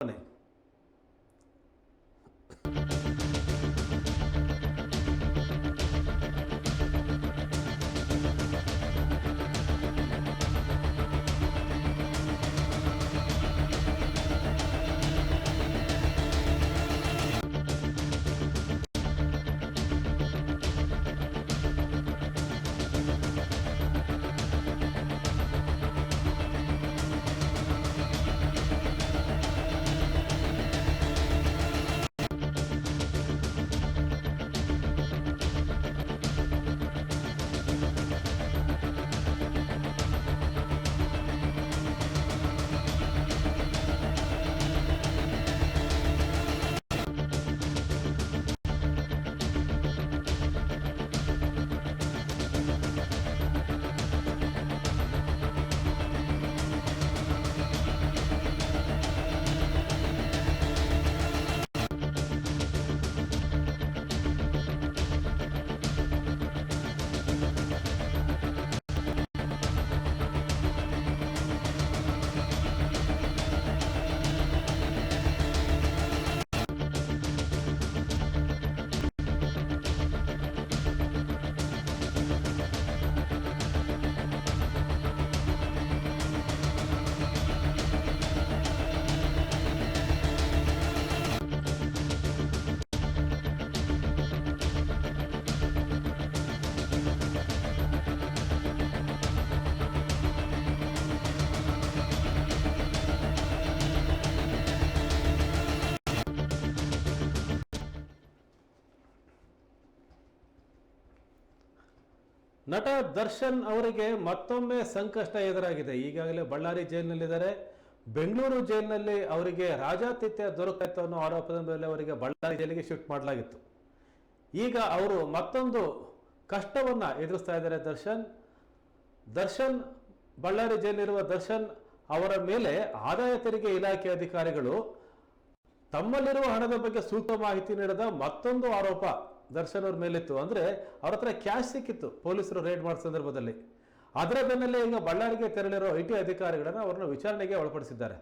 Morning. ನಟ ದರ್ಶನ್ ಅವರಿಗೆ ಮತ್ತೊಮ್ಮೆ ಸಂಕಷ್ಟ ಎದುರಾಗಿದೆ. ಈಗಾಗಲೇ ಬಳ್ಳಾರಿ ಜೈಲಿನಲ್ಲಿದ್ದಾರೆ. ಬೆಂಗಳೂರು ಜೈಲಿನಲ್ಲಿ ಅವರಿಗೆ ರಾಜಾತಿಥ್ಯ ದೊರಕಾಯಿತು ಅನ್ನೋ ಆರೋಪದ ಮೇಲೆ ಅವರಿಗೆ ಬಳ್ಳಾರಿ ಜೈಲಿಗೆ ಶಿಫ್ಟ್ ಮಾಡಲಾಗಿತ್ತು. ಈಗ ಅವರು ಮತ್ತೊಂದು ಕಷ್ಟವನ್ನ ಎದುರಿಸ್ತಾ ಇದ್ದಾರೆ ದರ್ಶನ್. ದರ್ಶನ್, ಬಳ್ಳಾರಿ ಜೈಲಿರುವ ದರ್ಶನ್ ಅವರ ಮೇಲೆ ಆದಾಯ ತೆರಿಗೆ ಇಲಾಖೆ ಅಧಿಕಾರಿಗಳು ತಮ್ಮಲ್ಲಿರುವ ಹಣದ ಬಗ್ಗೆ ಸೂಕ್ತ ಮಾಹಿತಿ ನೀಡದ ಮತ್ತೊಂದು ಆರೋಪ. ದರ್ಶನ್ ಅವ್ರ ಮೇಲಿತ್ತು. ಅಂದ್ರೆ ಅವ್ರ ಹತ್ರ ಕ್ಯಾಶ್ ಸಿಕ್ಕಿತ್ತು. ಪೊಲೀಸರು ರೇಡ್ ಮಾಡಿದ ಸಂದರ್ಭದಲ್ಲಿ. ಅದರ ಬೆನ್ನಲ್ಲೇ ಈಗ ಬಳ್ಳಾರಿಗೆ ತೆರಳಿರೋ ಐ ಟಿ ಅಧಿಕಾರಿಗಳನ್ನು ಅವರನ್ನು ವಿಚಾರಣೆಗೆ ಒಳಪಡಿಸಿದ್ದಾರೆ.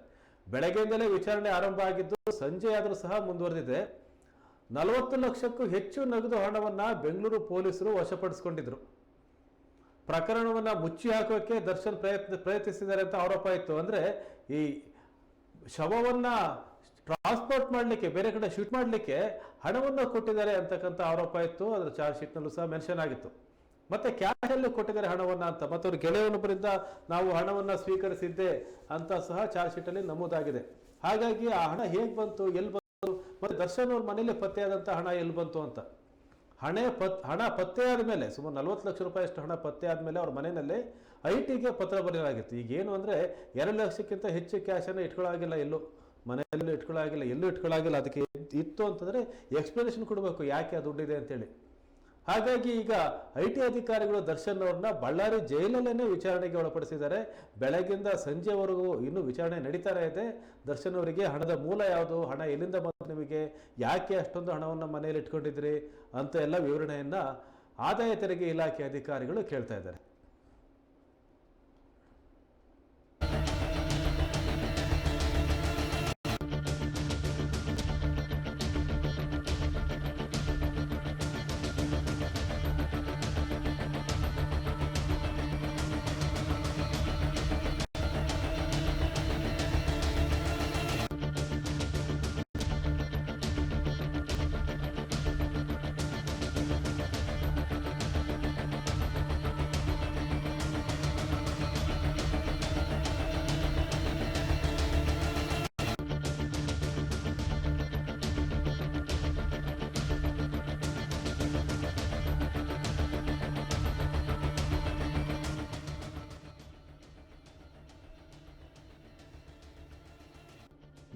ಬೆಳಗ್ಗೆಯಿಂದಲೇ ವಿಚಾರಣೆ ಆರಂಭ ಆಗಿದ್ದು, ಸಂಜೆ ಆದರೂ ಸಹ ಮುಂದುವರೆದಿದೆ. ನಲವತ್ತು ಲಕ್ಷಕ್ಕೂ ಹೆಚ್ಚು ನಗದು ಹಣವನ್ನು ಬೆಂಗಳೂರು ಪೊಲೀಸರು ವಶಪಡಿಸಿಕೊಂಡಿದ್ರು. ಪ್ರಕರಣವನ್ನ ಮುಚ್ಚಿ ಹಾಕೋಕೆ ದರ್ಶನ್ ಪ್ರಯತ್ನ ಪ್ರಯತ್ನಿಸಿದ್ದಾರೆ ಅಂತ ಆರೋಪ ಇತ್ತು. ಅಂದ್ರೆ ಈ ಶವವನ್ನ ಟ್ರಾನ್ಸ್ಪೋರ್ಟ್ ಮಾಡಲಿಕ್ಕೆ, ಬೇರೆ ಕಡೆ ಶೂಟ್ ಮಾಡಲಿಕ್ಕೆ ಹಣವನ್ನು ಕೊಟ್ಟಿದ್ದಾರೆ ಅಂತಕ್ಕಂಥ ಆರೋಪ ಇತ್ತು. ಅದರ ಚಾರ್ಜ್ ಶೀಟ್ನಲ್ಲೂ ಸಹ ಮೆನ್ಷನ್ ಆಗಿತ್ತು. ಮತ್ತೆ ಕ್ಯಾಶ್ ಅಲ್ಲಿ ಕೊಟ್ಟಿದ್ದಾರೆ ಹಣವನ್ನ ಅಂತ. ಮತ್ತೆ ಅವ್ರ ಗೆಳೆಯನೊಬ್ಬರಿಂದ ನಾವು ಹಣವನ್ನ ಸ್ವೀಕರಿಸಿದ್ದೆ ಅಂತ ಸಹ ಚಾರ್ಜ್ ಶೀಟ್ ಅಲ್ಲಿ ನಮೂದಾಗಿದೆ. ಹಾಗಾಗಿ ಆ ಹಣ ಹೇಗ್ ಬಂತು, ಎಲ್ಲಿ ಬಂತು, ಮತ್ತೆ ದರ್ಶನ್ ಅವ್ರ ಮನೇಲಿ ಪತ್ತೆಯಾದಂತ ಹಣ ಎಲ್ಲಿ ಬಂತು ಅಂತ. ಹಣ ಪತ್, ಹಣ ಪತ್ತೆ ಆದಮೇಲೆ ಸುಮಾರು ನಲ್ವತ್ತು ಲಕ್ಷ ರೂಪಾಯಿ ಅಷ್ಟು ಹಣ ಪತ್ತೆ ಆದಮೇಲೆ ಅವ್ರ ಮನೆಯಲ್ಲಿ ಐ ಟಿಗೆ ಪತ್ರ ಬರೆಯಲಾಗಿತ್ತು. ಈಗ ಏನು ಅಂದರೆ ಎರಡು ಲಕ್ಷಕ್ಕಿಂತ ಹೆಚ್ಚು ಕ್ಯಾಶನ್ನು ಇಟ್ಕೊಳ್ಳಾಗಿಲ್ಲ ಎಲ್ಲೂ. ಮನೆಯಲ್ಲೂ ಇಟ್ಕೊಳ್ಳಾಗಿಲ್ಲ ಎಲ್ಲೂ ಇಟ್ಕೊಳ್ಳಾಗಿಲ್ಲ ಅದಕ್ಕೆ ಇತ್ತು ಅಂತಂದರೆ ಎಕ್ಸ್ಪ್ಲನೇಷನ್ ಕೊಡಬೇಕು, ಯಾಕೆ ಆ ದುಡ್ಡಿದೆ ಅಂತೇಳಿ. ಹಾಗಾಗಿ ಈಗ ಐ ಟಿ ಅಧಿಕಾರಿಗಳು ದರ್ಶನ್ ಅವ್ರನ್ನ ಬಳ್ಳಾರಿ ಜೈಲಲ್ಲೇ ವಿಚಾರಣೆಗೆ ಒಳಪಡಿಸಿದ್ದಾರೆ. ಬೆಳಗ್ಗಿಂದ ಸಂಜೆವರೆಗೂ ಇನ್ನೂ ವಿಚಾರಣೆ ನಡೀತಾನೆ ಇದೆ. ದರ್ಶನ್ ಅವರಿಗೆ ಹಣದ ಮೂಲ ಯಾವುದು, ಹಣ ಎಲ್ಲಿಂದ ಬಂತು ನಿಮಗೆ, ಯಾಕೆ ಅಷ್ಟೊಂದು ಹಣವನ್ನು ಮನೆಯಲ್ಲಿ ಇಟ್ಕೊಂಡಿದ್ರಿ ಅಂತ ಎಲ್ಲ ವಿವರಣೆಯನ್ನು ಆದಾಯ ತೆರಿಗೆ ಇಲಾಖೆ ಅಧಿಕಾರಿಗಳು ಕೇಳ್ತಾ ಇದ್ದಾರೆ.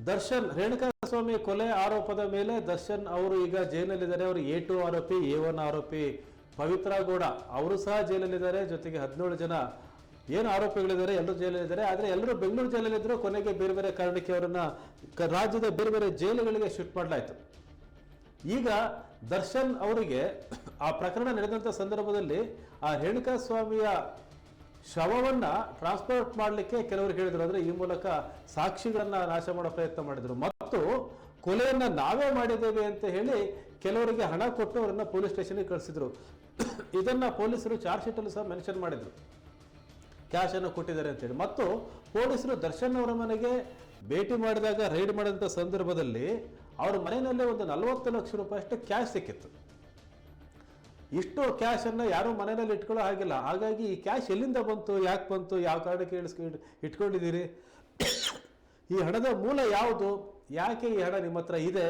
ದರ್ಶನ್, ರೇಣುಕಾಸ್ವಾಮಿ ಕೊಲೆ ಆರೋಪದ ಮೇಲೆ ದರ್ಶನ್ ಅವರು ಈಗ ಜೈಲಲ್ಲಿದ್ದಾರೆ. ಅವರು ಎ ಟು ಆರೋಪಿ, ಎ ಒನ್ ಆರೋಪಿ ಪವಿತ್ರ ಗೌಡ, ಅವರು ಸಹ ಜೈಲಲ್ಲಿದ್ದಾರೆ. ಜೊತೆಗೆ ಹದಿನೇಳು ಜನ ಏನು ಆರೋಪಿಗಳಿದ್ದಾರೆ, ಎಲ್ಲರೂ ಜೈಲಲ್ಲಿದ್ದಾರೆ. ಆದರೆ ಎಲ್ಲರೂ ಬೆಂಗಳೂರು ಜೈಲಲ್ಲಿದ್ದರು ಕೊನೆಗೆ ಬೇರೆ ಬೇರೆ ಕಾರಣಕ್ಕೆ ಅವರನ್ನ ರಾಜ್ಯದ ಬೇರೆ ಬೇರೆ ಜೈಲುಗಳಿಗೆ ಶಿಫ್ಟ್ ಮಾಡಲಾಯಿತು. ಈಗ ದರ್ಶನ್ ಅವರಿಗೆ ಆ ಪ್ರಕರಣ ನಡೆದಂಥ ಸಂದರ್ಭದಲ್ಲಿ ಆ ರೇಣುಕಾ ಸ್ವಾಮಿಯ ಶವವನ್ನ ಟ್ರಾನ್ಸ್ಪೋರ್ಟ್ ಮಾಡಲಿಕ್ಕೆ ಕೆಲವರು ಹೇಳಿದ್ರು. ಅಂದ್ರೆ ಈ ಮೂಲಕ ಸಾಕ್ಷಿಗಳನ್ನ ನಾಶ ಮಾಡೋ ಪ್ರಯತ್ನ ಮಾಡಿದ್ರು. ಮತ್ತು ಕೊಲೆಯನ್ನ ನಾವೇ ಮಾಡಿದ್ದೇವೆ ಅಂತ ಹೇಳಿ ಕೆಲವರಿಗೆ ಹಣ ಕೊಟ್ಟು ಅವರನ್ನ ಪೊಲೀಸ್ ಸ್ಟೇಷನ್ಗೆ ಕಳಿಸಿದ್ರು. ಇದನ್ನ ಪೊಲೀಸರು ಚಾರ್ಜ್ ಶೀಟ್ ಅಲ್ಲೂ ಸಹ ಮೆನ್ಷನ್ ಮಾಡಿದ್ರು. ಕ್ಯಾಶ್ ಅನ್ನು ಕೊಟ್ಟಿದ್ದಾರೆ ಅಂತೇಳಿ ಮತ್ತು ಪೊಲೀಸರು ದರ್ಶನ್ ಅವರ ಮನೆಗೆ ಭೇಟಿ ಮಾಡಿದಾಗ ರೈಡ್ ಮಾಡಿದಂಥ ಸಂದರ್ಭದಲ್ಲಿ ಅವ್ರ ಮನೆಯಲ್ಲೇ ಒಂದು ನಲವತ್ತು ಲಕ್ಷ ರೂಪಾಯಿ ಅಷ್ಟು ಕ್ಯಾಶ್ ಸಿಕ್ಕಿತ್ತು. ಇಷ್ಟು ಕ್ಯಾಶ್ ಯಾರೂ ಮನೆಯಲ್ಲಿ ಇಟ್ಕೊಳ್ಳೋ ಹಾಗಿಲ್ಲ. ಹಾಗಾಗಿ ಈ ಕ್ಯಾಶ್ ಎಲ್ಲಿಂದ ಬಂತು, ಯಾಕೆ ಬಂತು, ಯಾವ ಕಾರಣಕ್ಕೆ ಇಟ್ಕೊಂಡಿದ್ದೀರಿ? ಈ ಹಣದ ಮೂಲ ಯಾವುದು? ಯಾಕೆ ಈ ಹಣ ನಿಮ್ಮ ಹತ್ರ ಇದೆ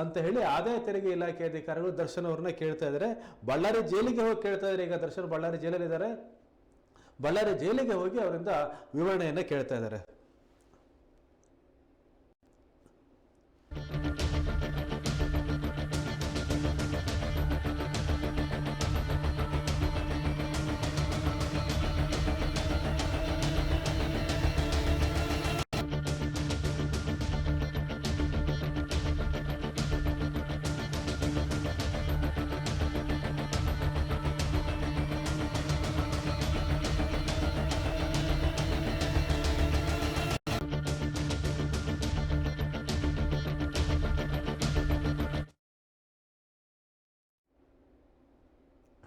ಅಂತ ಹೇಳಿ ಆದಾಯ ತೆರಿಗೆ ಇಲಾಖೆ ಅಧಿಕಾರಿಗಳು ದರ್ಶನ್ ಅವ್ರನ್ನ ಕೇಳ್ತಾ ಇದ್ದಾರೆ. ಬಳ್ಳಾರಿ ಜೈಲಿಗೆ ಹೋಗಿ ಕೇಳ್ತಾ ಇದ್ದಾರೆ. ಈಗ ದರ್ಶನ್ ಬಳ್ಳಾರಿ ಜೈಲಲ್ಲಿದ್ದಾರೆ. ಬಳ್ಳಾರಿ ಜೈಲಿಗೆ ಹೋಗಿ ಅವರಿಂದ ವಿವರಣೆಯನ್ನು ಕೇಳ್ತಾ ಇದ್ದಾರೆ.